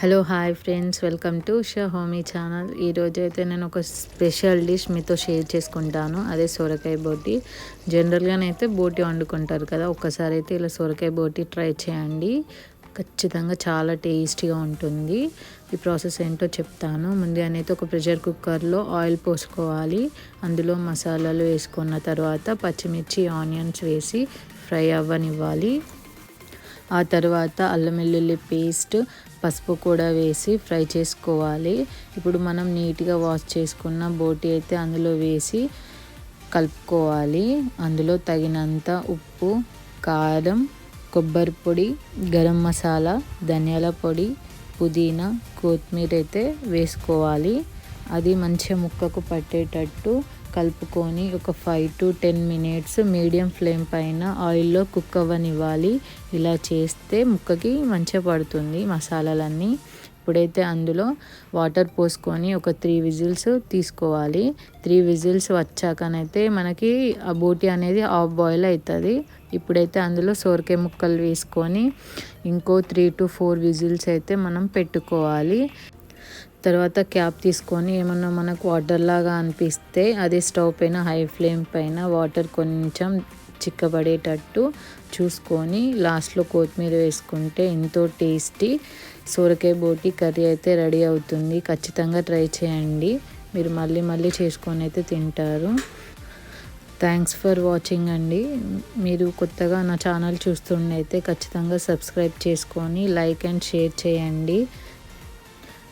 Hello hi friends welcome to Shah హోమీ channel ఈరోజు అయితే నేను ఒక స్పెషల్ డిష్ మీతో షేర్ చేసుకుంటాను. అదే సొరకాయ బోటి. జనరల్గానైతే బోటి వండుకుంటారు కదా ఒక్కసారి అయితే ఇలా సొరకాయ బోటి ట్రై చేయండి. ఖచ్చితంగా చాలా టేస్టీగా ఉంటుంది. ఈ ప్రాసెస్ ఏంటో చెప్తాను. ముందుగానైతే ఒక ప్రెషర్ కుక్కర్లో ఆయిల్ పోసుకోవాలి. అందులో మసాలాలు వేసుకున్న తర్వాత పచ్చిమిర్చి ఆనియన్స్ వేసి ఫ్రై అవ్వనివ్వాలి. ఆ తర్వాత అల్లం వెల్లుల్లి పేస్ట్ పసుపు కూడా వేసి ఫ్రై చేసుకోవాలి. ఇప్పుడు మనం నీట్గా వాష్ చేసుకున్న బోటి అయితే అందులో వేసి కలుపుకోవాలి. అందులో తగినంత ఉప్పు కారం కొబ్బరి పొడి గరం మసాలా ధనియాల పొడి పుదీనా కొత్తిమీర అయితే వేసుకోవాలి. అది మంచిగా ముక్కకు పట్టేటట్టు కలుపుకొని ఒక five to ten minutes medium flame పైన ఆయిల్లో కుక్ అవ్వనివ్వాలి. ఇలా చేస్తే ముక్కకి మంచిగా పడుతుంది మసాలాలన్నీ. ఇప్పుడైతే అందులో వాటర్ పోసుకొని ఒక త్రీ విజిల్స్ తీసుకోవాలి. త్రీ విజిల్స్ వచ్చాకనైతే మనకి ఆ బోటి అనేది ఆఫ్ బాయిల్ అవుతుంది ఇప్పుడైతే అందులో సోరకాయ ముక్కలు వేసుకొని ఇంకో త్రీ టు ఫోర్ విజిల్స్ అయితే మనం పెట్టుకోవాలి. తర్వాత క్యాప్ తీసుకొని ఏమన్నా మనకు వాటర్ లాగా అనిపిస్తే అది స్టవ్ పైన హై ఫ్లేమ్ పైన వాటర్ కొంచెం చిక్కబడేటట్టు చూసుకొని లాస్ట్లో కొత్తిమీర వేసుకుంటే ఎంతో టేస్టీ సోరకాయ బోటి కర్రీ అయితే రెడీ అవుతుంది. ఖచ్చితంగా ట్రై చేయండి. మీరు మళ్ళీ మళ్ళీ చేసుకొని అయితే తింటారు. థ్యాంక్స్ ఫర్ వాచింగ్ అండి. మీరు కొత్తగా నా ఛానల్ చూస్తుండైతే ఖచ్చితంగా సబ్స్క్రైబ్ చేసుకొని లైక్ అండ్ షేర్ చేయండి.